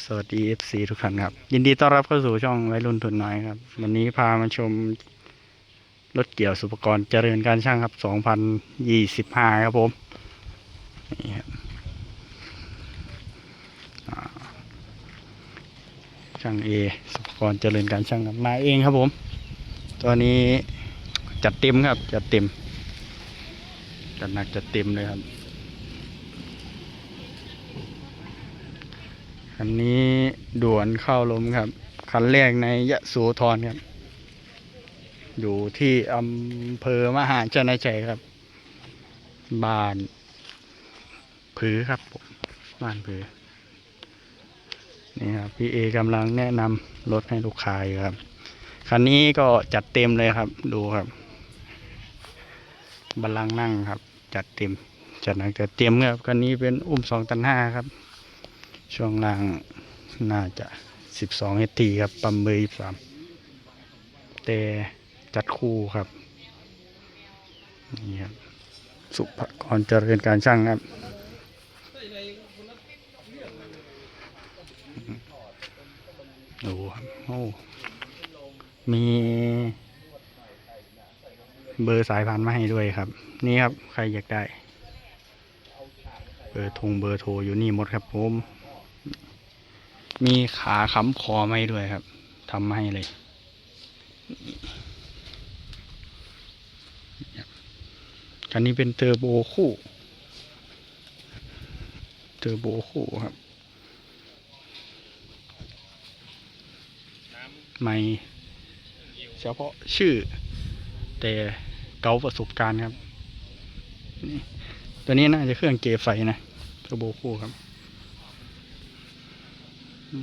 สวัสดี FC ทุกท่านครับ ยินดีต้อนรับเข้าสู่ช่องวัยรุ่นทุนน้อยครับ วันนี้พามาชมรถเกี่ยวสุปกรณ์เจริญการช่างครับ 2025 ครับผมนี่ครับช่างเอสุปกรณ์เจริญการช่างครับมาเองครับผม ตัวนี้จัดเต็มครับ จัดเต็มจัดหนักจัดเต็มเลยครับ คันนี้ด่วนเข้าลมครับ คันแรกในยะโสธรครับ อยู่ที่อำเภอมหาชนชัยครับ บ้าน ผือครับผมบ้านผือ นี่ครับ พี่เอกำลังแนะนำรถให้ลูกค้าอยู่ครับ คันนี้ก็จัดเต็มเลยครับ ดูครับบัลลังก์นั่งครับ จัดเต็ม จัดหนักจัดเต็มครับคันนี้เป็นอุ้มสองตันห้าครับ ช่วงล่างน่าจะสิบสองเฮทีครับ ปั๊มเบอร์ยี่สามแต่จัดคู่ครับ นี่ครับสุภกรเจริญการช่างครับดูครับโอ้มีเบอร์สายพันธุ์มาให้ด้วยครับ นี่ครับ ใครอยากได้ เบอร์ทงเบอร์โทรอยู่นี่หมดครับผม มีขาค้ำคอไม่ด้วยครับทำมาให้เลยคันนี้เป็นเทอร์โบคู่ เทอร์โบคู่ครับ ไม่เฉพาะชื่อ แต่เกาประสบการณ์ครับ ตัวนี้น่าจะเครื่องเกไฟนะ เทอร์โบคู่ครับ อย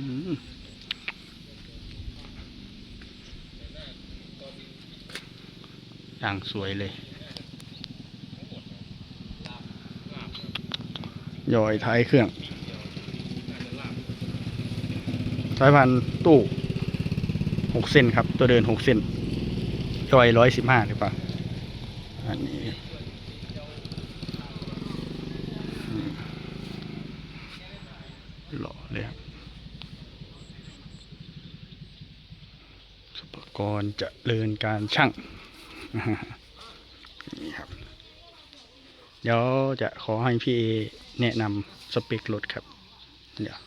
่างสวยเลย ย่อยท้ายเครื่องสายพันตู้หกเส้นครับ ตัวเดินหกเส้นย่อยร้อยสิบห้าหรือเปล่าอันนี้อืมหล่อเลยครับ สุป กรณ์เจะเริญการช่างนี่ครับ เดี๋ยวจะขอให้พี่เอแนะนำสเปครถครับ เดี๋ยว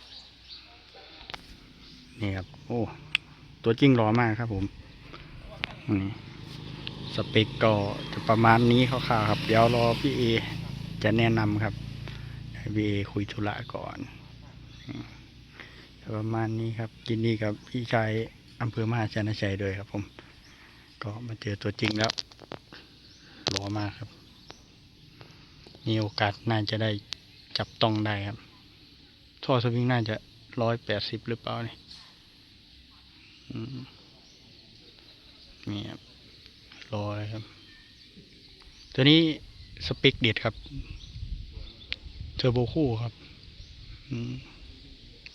นี่ครับ โอ้ ตัวจริงรอมากครับผมนี่สเปคก็จะประมาณนี้คร่าวๆครับ เดี๋ยวรอพี่เอจะแนะนำครับพี่เอคุยธุระก่อน ประมาณนี้ครับยินดีกับพี่ชาย อำเภอมหาชนชัยด้วยครับ ผม ก็มาเจอตัวจริงแล้วหล่อมากครับ มีโอกาสน่าจะได้จับต้องได้ครับ ท่อสวิงน่าจะร้อยแปดสิบหรือเปล่านี่นี่ครับรอเลยครับ ตัวนี้สเปคเด็ดครับเทอร์โบคู่ครับ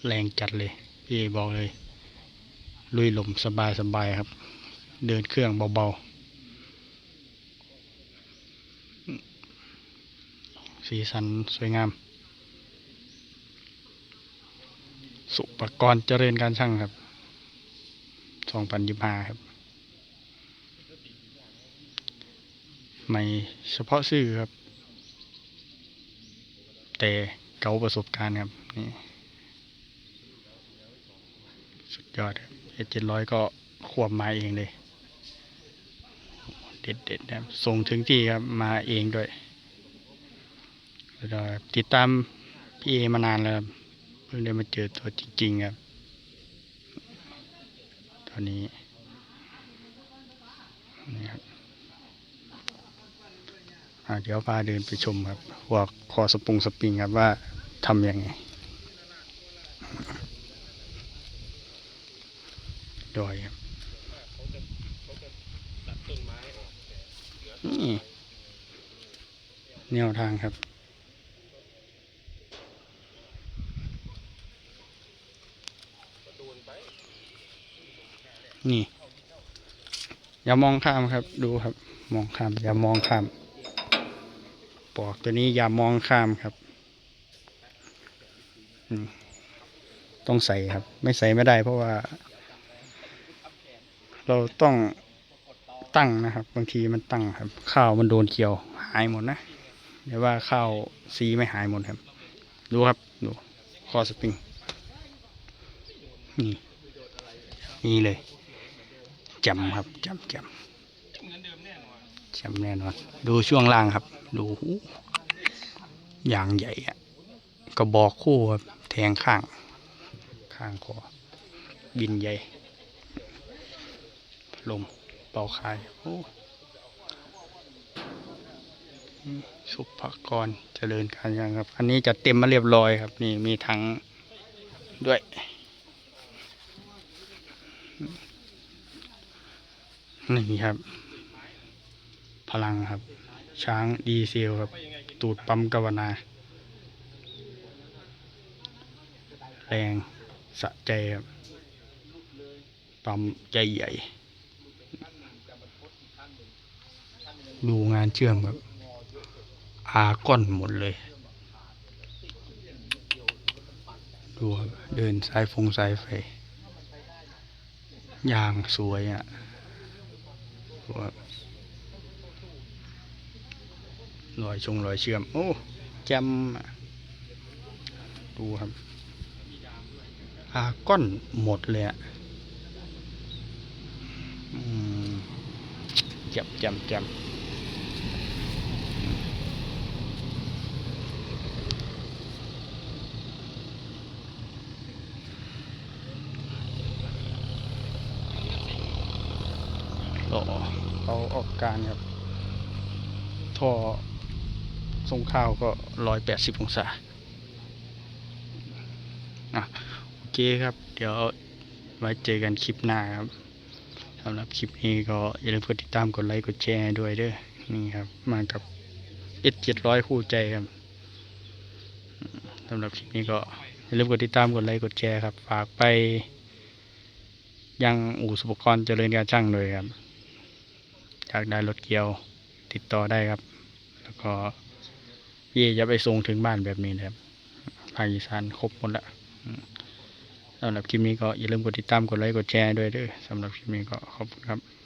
แรงจัดเลย พี่บอกเลย ลุยลมสบายสบายครับ เดินเครื่องเบาๆ สีสันสวยงาม สุปกรณ์เจริญการช่างครับสองพันยิบห้าครับไม่เฉพาะชื่อครับ แต่เก่าประสบการณ์ครับนี่สุดยอดครับ เอเจ็ดร้อยก็ควบมาเองเลย เด็ดเด็ดนะครับส่งถึงที่ครับ มาเองด้วยแล้วติดตามพี่เอมานานแล้วครับเพิ่งได้มาเจอตัวจริงๆครับ ตอนนี้นี่ครับเดี๋ยวพาเดินไปชมครับว่าคอสปรุงสปริงครับว่าทำยังไง ดอยครับนี่แนวทางครับ นี่ อย่ามองข้ามครับ ดูครับ มองข้าม อย่ามองข้าม ปอกตัวนี้อย่ามองข้ามครับต้องใส่ครับ ไม่ใส่ไม่ได้เพราะว่า เราต้องตั้งนะครับ บางทีมันตั้งครับ ข้าวมันโดนเกี่ยวหายหมดนะเดี๋ยวว่าข้าวซีไม่หายหมดครับ ดูครับดูคอสปริงนี่นี่เลยจำครับจำจำจำแน่นอน ดูช่วงล่างครับ ดูอย่างใหญ่อะกระบอกคู่ครับแทงข้าง ข้างคอบินใหญ่ ลมเป่าคายโอ้สุภกรเจริญการยังครับ อันนี้จะเต็มมาเรียบร้อยครับ นี่มีทั้งด้วย นี่ครับ พลังครับ ช้างดีเซลครับ ตูดปั๊มกวนา แรงสะใจครับ ปั๊มใหญ่ ดูงานเชื่อมครับอาก้อนหมดเลย ดูเดินสายฟงสายไฟยางสวยอะดูครับรอยชงรอยเชื่อม โอ้จมอะดูครับอาก้อนหมดเลยอะจำจำจำ ต่อเขาออกการครับท่อทรงข้าวก็ร้อยแปดสิบองศาอะโอเคครับ เดี๋ยวไว้เจอกันคลิปหน้าครับสำหรับคลิปนี้ก็อย่าลืมกดติดตามกดไลค์กดแชร์ด้วยเด้อนี่ครับ มากับ S เจ็ดร้อยคู่ใจครับสำหรับคลิปนี้ก็อย่าลืมกดติดตามกดไลค์กดแชร์ครับ ฝากไปยังอู่สุปกรณ์เจริญการช่างเลยครับ อยากได้รถเกียวติดต่อได้ครับ แล้วก็พี่จะไปส่งถึงบ้านแบบนี้นะครับภาคอีสานครบหมดละสำหรับคลิปนี้ก็อย่าลืมกดติดตามกดไลค์กดแชร์ด้วยเด้อสำหรับคลิปนี้ก็ขอบคุณครับ